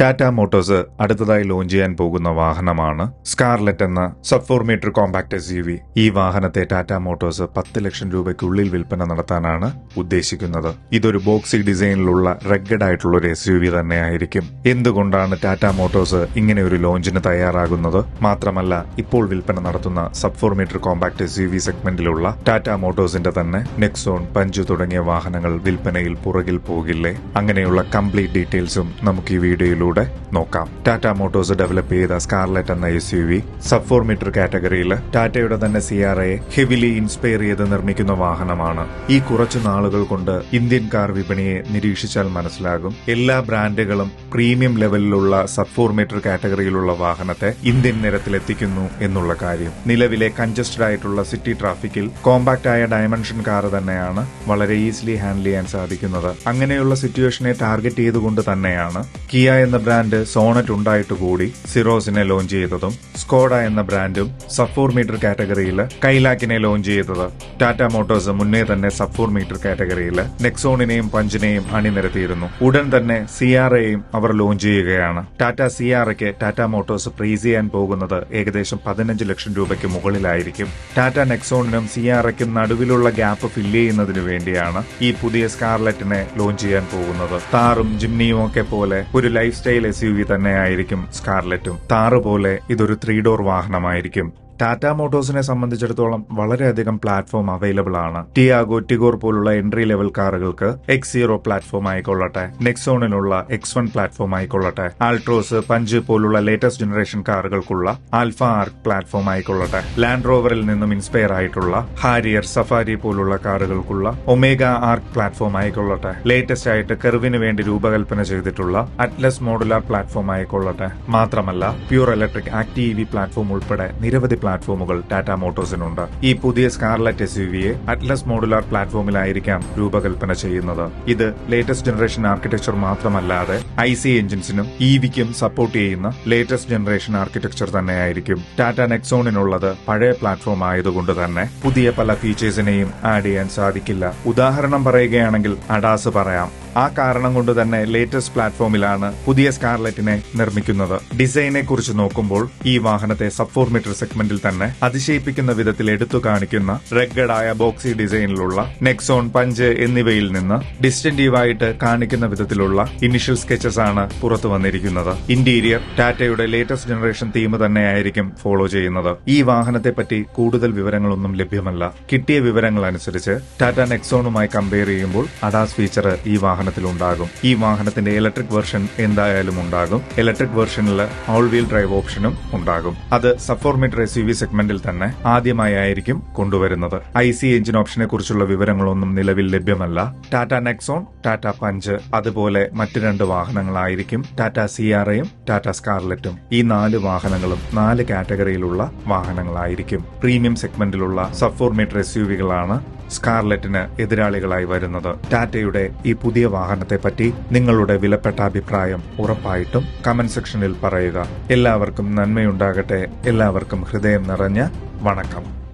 Tata Motors അടുത്തതായി launch ചെയ്യാൻ പോകുന്ന വാഹനമാണ് സ്കാർലെറ്റ് എന്ന sub four metre compact S ഈ വാഹനത്തെ ടാറ്റ മോട്ടോഴ്സ് പത്ത് ലക്ഷം രൂപയ്ക്കുള്ളിൽ വിൽപ്പന നടത്താനാണ് ഉദ്ദേശിക്കുന്നത്. ഇതൊരു ബോക്സി ഡിസൈനിലുള്ള റെഗഡ് ആയിട്ടുള്ള ഒരു എസ് യു വി തന്നെയായിരിക്കും. എന്തുകൊണ്ടാണ് ടാറ്റ മോട്ടോഴ്സ് ഇങ്ങനെ ഒരു ലോഞ്ചിന് തയ്യാറാകുന്നത്? മാത്രമല്ല ഇപ്പോൾ വിൽപ്പന നടത്തുന്ന sub four metre compact S U V സെഗ്മെന്റിലുള്ള Tata മോട്ടോഴ്സിന്റെ തന്നെ നെക്സോൺ പഞ്ച് തുടങ്ങിയ വാഹനങ്ങൾ വിൽപ്പനയിൽ പുറകിൽ പോകില്ലേ? അങ്ങനെയുള്ള കംപ്ലീറ്റ് ഡീറ്റെയിൽസും നമുക്ക് ഈ വീഡിയോയിലൂടെ നോക്കാം. ടാറ്റ മോട്ടോഴ്സ് ഡെവലപ്പ് ചെയ്ത സ്കാർലെറ്റ് എന്ന S U V sub four metre കാറ്റഗറിയിൽ ടാറ്റയുടെ തന്നെ Sierra heavily inspire ചെയ്ത് നിർമ്മിക്കുന്ന വാഹനമാണ്. ഈ കുറച്ചു നാളുകൾ കൊണ്ട് ഇന്ത്യൻ കാർ വിപണിയെ നിരീക്ഷിച്ചാൽ മനസ്സിലാകും. എല്ലാ ബ്രാൻഡുകളും പ്രീമിയം ലെവലിലുള്ള സബ് ഫോർ മീറ്റർ കാറ്റഗറിയിലുള്ള വാഹനത്തെ ഇന്ത്യൻ നിരത്തിലെത്തിക്കുന്നു എന്നുള്ള കാര്യം. നിലവിലെ കൺജസ്റ്റഡ് ആയിട്ടുള്ള സിറ്റി ട്രാഫിക്കിൽ കോമ്പാക്ട് ആയ ഡയമെൻഷൻ കാർ തന്നെയാണ് വളരെ ഈസിലി ഹാൻഡിൽ ചെയ്യാൻ സാധിക്കുന്നത്. അങ്ങനെയുള്ള സിറ്റുവേഷനെ ടാർഗറ്റ് ചെയ്തുകൊണ്ട് തന്നെയാണ് കിയ എന്ന ബ്രാൻഡ് സോണറ്റ് ഉണ്ടായിട്ട് കൂടി സിറോസിനെ ലോഞ്ച് ചെയ്തതും സ്കോഡ എന്ന ബ്രാൻഡും സഫോർ മീറ്റർ കാറ്റഗറിയിൽ കൈലാക്കിനെ ലോഞ്ച് ചെയ്തത്. ടാറ്റ മോട്ടോഴ്സ് മുന്നേ തന്നെ സഫോർ മീറ്റർ കാറ്റഗറിയിൽ നെക്സോണിനെയും പഞ്ചിനെയും അണിനിരത്തിയിരുന്നു. ഉടൻ തന്നെ സിയാറയെയും അവർ ലോഞ്ച് ചെയ്യുകയാണ്. ടാറ്റ സിയാറയ്ക്ക് ടാറ്റ മോട്ടോഴ്സ് പ്രീസ് ചെയ്യാൻ പോകുന്നത് ഏകദേശം പതിനഞ്ച് ലക്ഷം രൂപയ്ക്ക് മുകളിലായിരിക്കും. ടാറ്റ നെക്സോണിനും സിയാറയ്ക്കും നടുവിലുള്ള ഗ്യാപ്പ് ഫില്ല് ചെയ്യുന്നതിനു വേണ്ടിയാണ് ഈ പുതിയ സ്കാർലെറ്റിനെ ലോഞ്ച് ചെയ്യാൻ പോകുന്നത്. താറും ജിംനിയും ഒക്കെ പോലെ ഒരു lifestyle S U V തന്നെയായിരിക്കും സ്കാർലെറ്റും. താറ് പോലെ ഇതൊരു ത്രീ ഡോർ വാഹനമായിരിക്കും. ടാറ്റ മോട്ടോഴ്സിനെ സംബന്ധിച്ചിടത്തോളം വളരെയധികം പ്ലാറ്റ്ഫോം അവൈലബിൾ ആണ്. ടിയാഗോ ടിഗോർ പോലുള്ള എൻട്രി ലെവൽ കാറുകൾക്ക് എക്സ് സീറോ പ്ലാറ്റ്ഫോം ആയിക്കൊള്ളട്ടെ. നെക്സോണിനുള്ള എക്സ് വൺ പ്ലാറ്റ്ഫോം ആയിക്കൊള്ളട്ടെ. ആൾട്രോസ് പഞ്ച് പോലുള്ള ലേറ്റസ്റ്റ് ജനറേഷൻ കാറുകൾക്കുള്ള ആൽഫ ആർക്ക് പ്ലാറ്റ്ഫോം ആയിക്കൊള്ളട്ടെ. ലാൻഡ് റോവറിൽ നിന്നും ഇൻസ്പയർ ആയിട്ടുള്ള ഹാരിയർ സഫാരി പോലുള്ള കാറുകൾക്കുള്ള ഒമേഗ ആർക്ക് പ്ലാറ്റ്ഫോം ആയിക്കൊള്ളട്ടെ. ലേറ്റസ്റ്റ് ആയിട്ട് കെർവിന് വേണ്ടി രൂപകൽപ്പന ചെയ്തിട്ടുള്ള അറ്റ്ലസ് മോഡുലാർ പ്ലാറ്റ്ഫോം ആയിക്കൊള്ളട്ടെ. മാത്രമല്ല pure electric Acti E platform ഉൾപ്പെടെ നിരവധി പ്ലാറ്റ്ഫോമുകൾ ടാറ്റ മോട്ടോഴ്സിനുണ്ട്. ഈ പുതിയ സ്കാർലറ്റ് എസ് യു വിയെ അറ്റ്ലസ് മോഡുലാർ പ്ലാറ്റ്ഫോമിലായിരിക്കാം രൂപകൽപ്പന ചെയ്യുന്നത്. ഇത് ലേറ്റസ്റ്റ് ജനറേഷൻ ആർക്കിടെക്ചർ മാത്രമല്ലാതെ ഐ സി എഞ്ചിൻസിനും ഇ വിക്കും സപ്പോർട്ട് ചെയ്യുന്ന ലേറ്റസ്റ്റ് ജനറേഷൻ ആർക്കിടെക്ചർ തന്നെയായിരിക്കും. ടാറ്റ നെക്സോണിനുള്ളത് പഴയ പ്ലാറ്റ്ഫോം ആയതുകൊണ്ട് തന്നെ പുതിയ പല ഫീച്ചേഴ്സിനെയും ആഡ് ചെയ്യാൻ സാധിക്കില്ല. ഉദാഹരണം പറയുകയാണെങ്കിൽ അഡാസ് പറയാം. ആ കാരണം കൊണ്ട് തന്നെ ലേറ്റസ്റ്റ് പ്ലാറ്റ്ഫോമിലാണ് പുതിയ സ്കാർലെറ്റിനെ നിർമ്മിക്കുന്നത്. ഡിസൈനെ കുറിച്ച് നോക്കുമ്പോൾ ഈ വാഹനത്തെ സബ് ഫോർ മീറ്റർ സെഗ്മെന്റിൽ തന്നെ അതിശയിപ്പിക്കുന്ന വിധത്തിൽ എടുത്തു കാണിക്കുന്ന റെഗഡായ ബോക്സി ഡിസൈനിലുള്ള നെക്സോൺ പഞ്ച് എന്നിവയിൽ നിന്ന് ഡിസ്റ്റന്റീവ് ആയിട്ട് കാണിക്കുന്ന വിധത്തിലുള്ള ഇനിഷ്യൽ സ്കെച്ചസ് ആണ് പുറത്തു വന്നിരിക്കുന്നത്. ഇന്റീരിയർ ടാറ്റയുടെ ലേറ്റസ്റ്റ് ജനറേഷൻ തീം തന്നെയായിരിക്കും ഫോളോ ചെയ്യുന്നത്. ഈ വാഹനത്തെ പറ്റി കൂടുതൽ വിവരങ്ങളൊന്നും ലഭ്യമല്ല. കിട്ടിയ വിവരങ്ങൾ അനുസരിച്ച് ടാറ്റ നെക്സോണുമായി കമ്പയർ ചെയ്യുമ്പോൾ അഡാസ് ഫീച്ചർ ഈ വാഹനത്തിൽ ഉണ്ടാകും ഈ വാഹനത്തിന്റെ ഇലക്ട്രിക് വെർഷൻ എന്തായാലും ഉണ്ടാകും. ഇലക്ട്രിക് വെർഷനിൽ ഓൾ വീൽ ഡ്രൈവ് ഓപ്ഷനും ഉണ്ടാകും. അത് സഫോർമീറ്റർ എസ് യു വി സെഗ്മെന്റിൽ തന്നെ ആദ്യമായായിരിക്കും കൊണ്ടുവരുന്നത്. ഐ സി എഞ്ചിൻ ഓപ്ഷനെ കുറിച്ചുള്ള വിവരങ്ങളൊന്നും നിലവിൽ ലഭ്യമല്ല. ടാറ്റ നെക്സോൺ ടാറ്റ പഞ്ച് അതുപോലെ മറ്റു രണ്ട് വാഹനങ്ങളായിരിക്കും ടാറ്റ സിആർഐയും ആർ ടാറ്റ സ്കാർലെറ്റും ഈ നാല് വാഹനങ്ങളും നാല് കാറ്റഗറിയിലുള്ള വാഹനങ്ങളായിരിക്കും. Premium സെഗ്മെന്റിലുള്ള sub four meter S U വികളാണ് സ്കാർലെറ്റിന് എതിരാളികളായി വരുന്നത്. ടാറ്റയുടെ ഈ പുതിയ വാഹനത്തെ പറ്റി നിങ്ങളുടെ വിലപ്പെട്ട അഭിപ്രായം ഉറപ്പായിട്ടും കമന്റ് സെക്ഷനിൽ പറയുക. എല്ലാവർക്കും നന്മയുണ്ടാകട്ടെ. എല്ലാവർക്കും ഹൃദയം നിറഞ്ഞ വണക്കം.